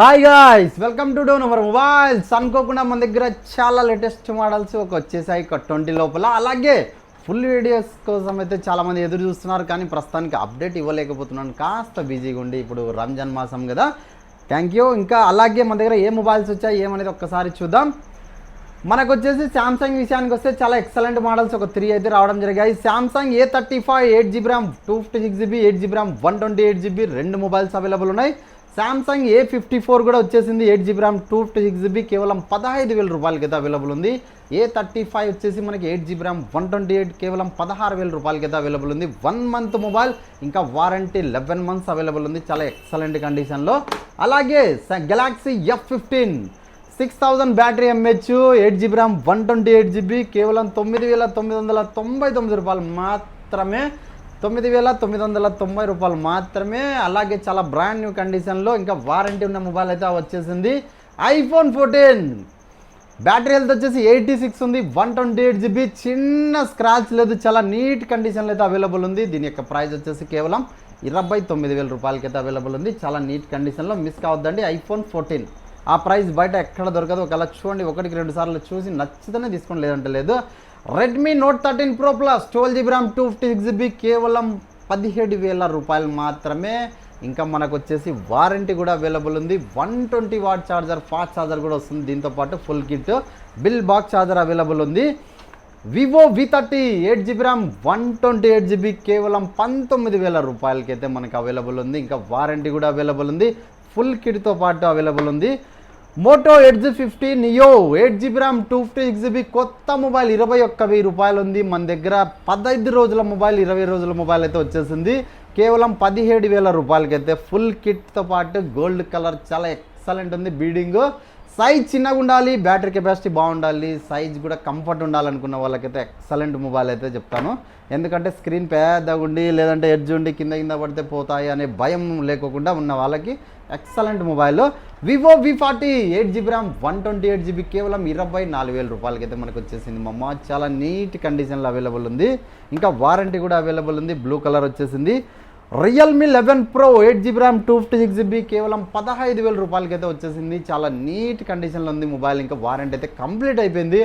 Hi guys welcome to డో number mobiles అనుకోకుండా మన దగ్గర చాలా లేటెస్ట్ మోడల్స్ ఒక వచ్చేసాయి ఒక ట్వంటీ లోపల. అలాగే ఫుల్ వీడియోస్ కోసం అయితే చాలామంది ఎదురు చూస్తున్నారు కానీ ప్రస్తుతానికి అప్డేట్ ఇవ్వలేకపోతున్నాను. కాస్త బిజీగా ఉండి ఇప్పుడు రంజాన్ మాసం కదా. థ్యాంక్ యూ ఇంకా అలాగే మన దగ్గర ఏ మొబైల్స్ వచ్చాయి ఏమనేది ఒక్కసారి చూద్దాం. మనకు వచ్చేసి శాంసంగ్ విషయానికి వస్తే చాలా ఎక్సలెంట్ మోడల్స్ ఒక త్రీ అయితే రావడం జరిగాయి. Samsung A thirty five eight GB RAM two fifty six GB eight GB RAM one twenty eight GB రెండు మొబైల్స్ అవైలబుల్ ఉన్నాయి. శాంసంగ్ ఏ ఫిఫ్టీ ఫోర్ కూడా వచ్చేసింది. Eight GB RAM two fifty six GB కేవలం పదహైదు వేల రూపాయలకి అయితే available ఉంది. ఏ థర్టీ ఫైవ్ వచ్చేసి మనకి eight GB RAM one twenty eight కేవలం పదహారు వేల రూపాయలకి అయితే అవైలబుల్ ఉంది. వన్ మంత్ మొబైల్ ఇంకా వారంటీ లెవెన్ మంత్స్ అవైలబుల్ ఉంది. చాలా ఎక్సలెంట్ కండిషన్లో అలాగే Galaxy F fifteen six thousand battery mAh eight GB RAM one twenty eight GB కేవలం తొమ్మిది వేల తొమ్మిది వందల తొంభై తొమ్మిది రూపాయలు మాత్రమే తొమ్మిది వేల తొమ్మిది వందల తొంభై రూపాయలు మాత్రమే. అలాగే చాలా బ్రాండ్ న్యూ కండిషన్లో ఇంకా వారంటీ ఉన్న మొబైల్ అయితే వచ్చేసింది. ఐఫోన్ ఫోర్టీన్ బ్యాటరీ హెల్త్ వచ్చేసి ఎయిటీ సిక్స్ ఉంది. వన్ ట్వంటీ ఎయిట్ జీబీ చిన్న స్క్రాచ్ లేదు. చాలా నీట్ కండిషన్లో అయితే అవైలబుల్ ఉంది. దీని యొక్క ప్రైస్ వచ్చేసి కేవలం ఇరవై తొమ్మిది వేల రూపాయలకైతే అవైలబుల్ ఉంది. చాలా నీట్ కండిషన్లో మిస్ కావద్దండి ఐఫోన్ ఫోర్టీన్ ఆ ప్రైస్ బయట ఎక్కడ దొరకదు. ఒకవేళ చూడండి ఒకటికి రెండు సార్లు చూసి నచ్చితేనే తీసుకోండి లేదంటే లేదు. Redmi note thirteen pro plus twelve GB RAM two fifty six GB కేవలం పదిహేడు వేల రూపాయలు మాత్రమే. ఇంకా మనకు వచ్చేసి వారంటీ కూడా అవైలబుల్ ఉంది. One twenty watt charger fast charger కూడా వస్తుంది. దీంతో పాటు full kit bill box charger available ఉంది. Vivo V thirty eight GB RAM one twenty eight GB కేవలం పంతొమ్మిది వేల రూపాయలకైతే మనకు అవైలబుల్ ఉంది. ఇంకా వారంటీ కూడా అవైలబుల్ ఉంది. ఫుల్ కిట్తో పాటు అవైలబుల్ ఉంది. Moto eight G fifty neo eight GB RAM two fifty six GB కొత్త మొబైల్ ఇరవై ఒక్క వెయ్యి రూపాయలు ఉంది మన దగ్గర పదహైదు రోజుల మొబైల్ ఇరవై రోజుల మొబైల్ అయితే వచ్చేసింది. కేవలం పదిహేడు వేల రూపాయలకైతే ఫుల్ కిట్తో పాటు గోల్డ్ కలర్ చాలా ఎక్సలెంట్ ఉంది. బీడింగ్ సైజ్ చిన్నగా ఉండాలి బ్యాటరీ కెపాసిటీ బాగుండాలి సైజ్ కూడా కంఫర్ట్ ఉండాలనుకున్న వాళ్ళకైతే ఎక్సలెంట్ మొబైల్ అయితే చెప్తాను. ఎందుకంటే స్క్రీన్ పెద్దగా ఉండి లేదంటే ఎడ్జ్ ఉండి కింద కింద పడితే పోతాయి అనే భయం లేకోకుండా ఉన్న వాళ్ళకి excellent mobile. Vivo V forty eight GB RAM one twenty eight GB కేవలం ఇరవై నాలుగు వేల రూపాయలకి అయితే మనకు వచ్చేసింది. మమ్మ చాలా నీట్ కండిషన్లో అవైలబుల్ ఉంది. ఇంకా వారంటీ కూడా అవైలబుల్ ఉంది. బ్లూ కలర్ వచ్చేసింది. Realme eleven pro eight GB RAM two fifty six GB కేవలం పదహైదు వేల రూపాయలకి అయితే వచ్చేసింది. చాలా నీట్ కండిషన్లో ఉంది మొబైల్ ఇంకా వారంటీ అయితే కంప్లీట్ అయిపోయింది.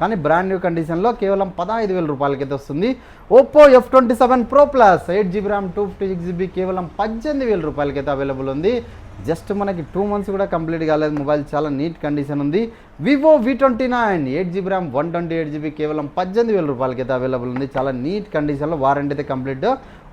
కానీ బ్రాండ్ న్యూ కండిషన్లో కేవలం పదహైదు వేల రూపాయలకైతే వస్తుంది. Oppo F twenty seven pro plus eight GB RAM two fifty six GB కేవలం పద్దెనిమిది వేల రూపాయలకి అయితే అవైలబుల్ ఉంది. జస్ట్ మనకి టూ మంత్స్ కూడా కంప్లీట్ కాలేదు. మొబైల్ చాలా నీట్ కండిషన్ ఉంది. Vivo V twenty nine eight GB RAM one twenty eight GB కేవలం పద్దెనిమిది వేల రూపాయలకి అయితే అవైలబుల్ ఉంది. చాలా నీట్ కండిషన్లో వారంటీ అయితే complete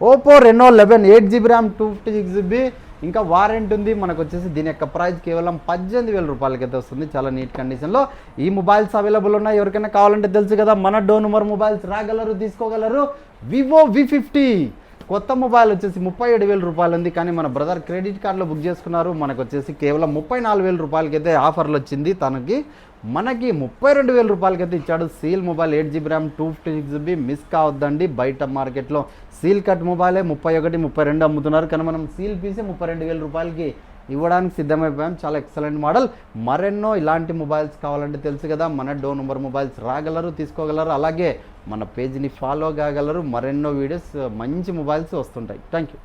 Oppo Reno eleven eight GB RAM two fifty six GB ఇంకా వారంటీ ఉంది. మనకు వచ్చేసి దీని యొక్క ప్రైస్ కేవలం పద్దెనిమిది వేల రూపాయలకి వస్తుంది. చాలా నీట్ కండిషన్లో. ఈ మొబైల్స్ అవైలబుల్ ఉన్నాయి. ఎవరికైనా కావాలంటే తెలుసు కదా మన డో నెంబర్ మొబైల్స్ రాగలరు తీసుకోగలరు. వివో వి ఫిఫ్టీ కొత్త మొబైల్ వచ్చేసి ముప్పై ఏడు వేల రూపాయలు ఉంది. కానీ మన బ్రదర్ క్రెడిట్ కార్డులో బుక్ చేసుకున్నారు. మనకు వచ్చేసి కేవలం ముప్పై నాలుగు వేల రూపాయలకి అయితే ఆఫర్లు వచ్చింది. తనకి మనకి ముప్పై రెండు వేల రూపాయలకైతే ఇచ్చాడు seal mobile eight GB RAM two fifty six GB miss కావద్దండి. బయట మార్కెట్లో సీల్ కట్ మొబైలే ముప్పై ఒకటి ముప్పై రెండు అమ్ముతున్నారు. కానీ మనం సీల్ పీసే ముప్పై రెండు వేల రూపాయలకి ఇవ్వడానికి సిద్ధమైపోయాం. చాలా ఎక్సలెంట్ మోడల్ మరెన్నో ఇలాంటి మొబైల్స్ కావాలంటే తెలుసు కదా మన డో నెంబర్ మొబైల్స్ రాగలరు తీసుకోగలరు అలాగే మన పేజ్ని ఫాలో కాగలరు. మరెన్నో వీడియోస్ మంచి మొబైల్స్ వస్తుంటాయి. Thank you